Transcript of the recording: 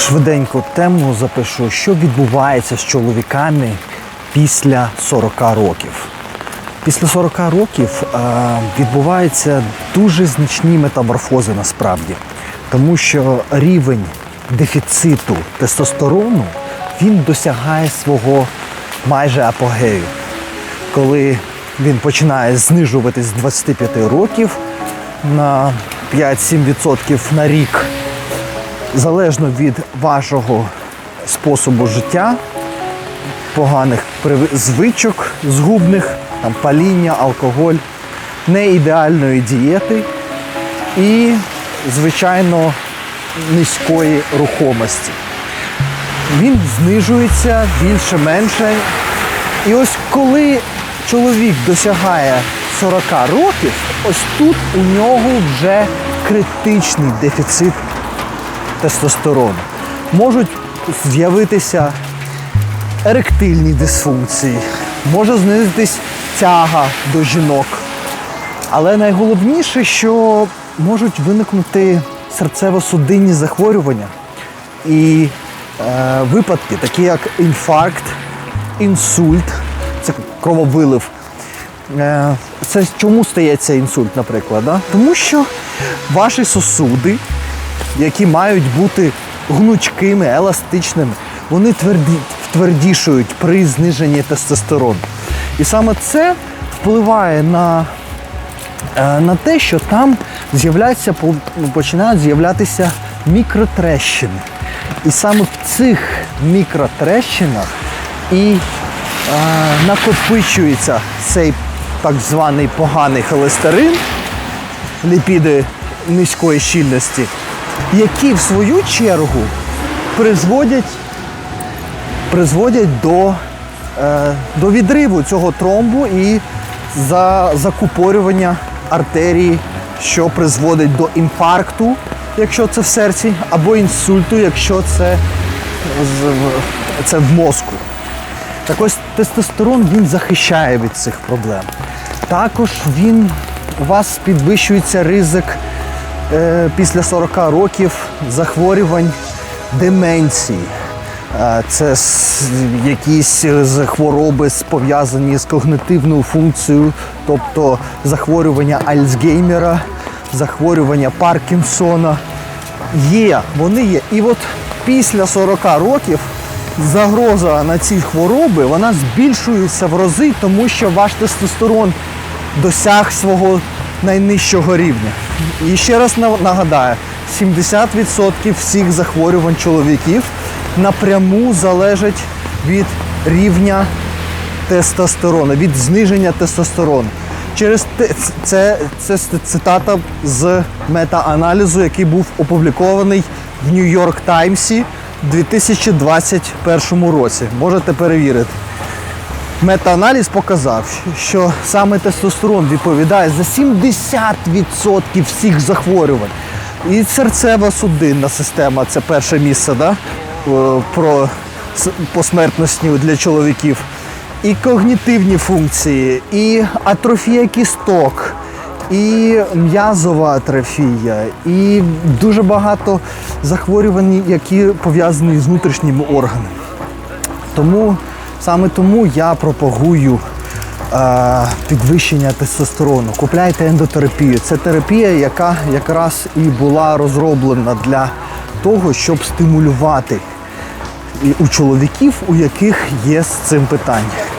швиденько тему запишу, що відбувається з чоловіками після 40 років. Після 40 років е, відбуваються дуже значні метаморфози насправді, тому що рівень дефіциту тестостерону він досягає свого майже апогею, коли він починає знижуватись з 25 років на 5-7% на рік залежно від вашого способу життя, поганих звичок згубних, там, паління, алкоголь, неідеальної дієти і, звичайно, низької рухомості. Він знижується більше-менше. І ось коли чоловік досягає 40 років, ось тут у нього вже критичний дефіцит тестостерону. Можуть з'явитися еректильні дисфункції, може знизитись тяга до жінок. Але найголовніше, що можуть виникнути серцево-судинні захворювання і е, випадки, такі як інфаркт, інсульт, це крововилив. Е, це чому стається інсульт, наприклад? Да? Тому що ваші сосуди, які мають бути гнучкими, еластичними, вони тверді, твердішують при зниженні тестостерону. І саме це впливає на, е, на те, що там з'являються, починають з'являтися мікротрещини. І саме в цих мікротрещинах і е, накопичується цей так званий поганий холестерин, ліпіди низької щільності, які в свою чергу призводять, призводять до, е, до відриву цього тромбу і за закупорювання артерії, що призводить до інфаркту, якщо це в серці, або інсульту, якщо це, це в мозку. Так ось тестостерон він захищає від цих проблем. Також він у вас підвищується ризик після 40 років захворювань деменції. Е, Це якісь хвороби пов'язані з когнитивною функцією, тобто захворювання Альцгеймера, захворювання Паркінсона. Є, вони є. І от після 40 років загроза на ці хвороби вона збільшується в рази, тому що ваш тестостерон досяг свого найнижчого рівня. І ще раз на- нагадаю, 70% всіх захворювань чоловіків напряму залежать від рівня тестостерону, від зниження тестостерону. Через те, це, це цитата з мета-аналізу, який був опублікований в Нью-Йорк Таймсі у 2021 році. Можете перевірити. Мета-аналіз показав, що саме тестостерон відповідає за 70% всіх захворювань. І серцево-судинна система це перше місце да? про с- по смертності для чоловіків. І когнітивні функції, і атрофія кісток, і м'язова атрофія, і дуже багато захворювань, які пов'язані з внутрішніми органами. Тому саме тому я пропагую е, підвищення тестостерону. Купляйте ендотерапію. Це терапія, яка якраз і була розроблена для того, щоб стимулювати у чоловіків, у яких є з цим питання.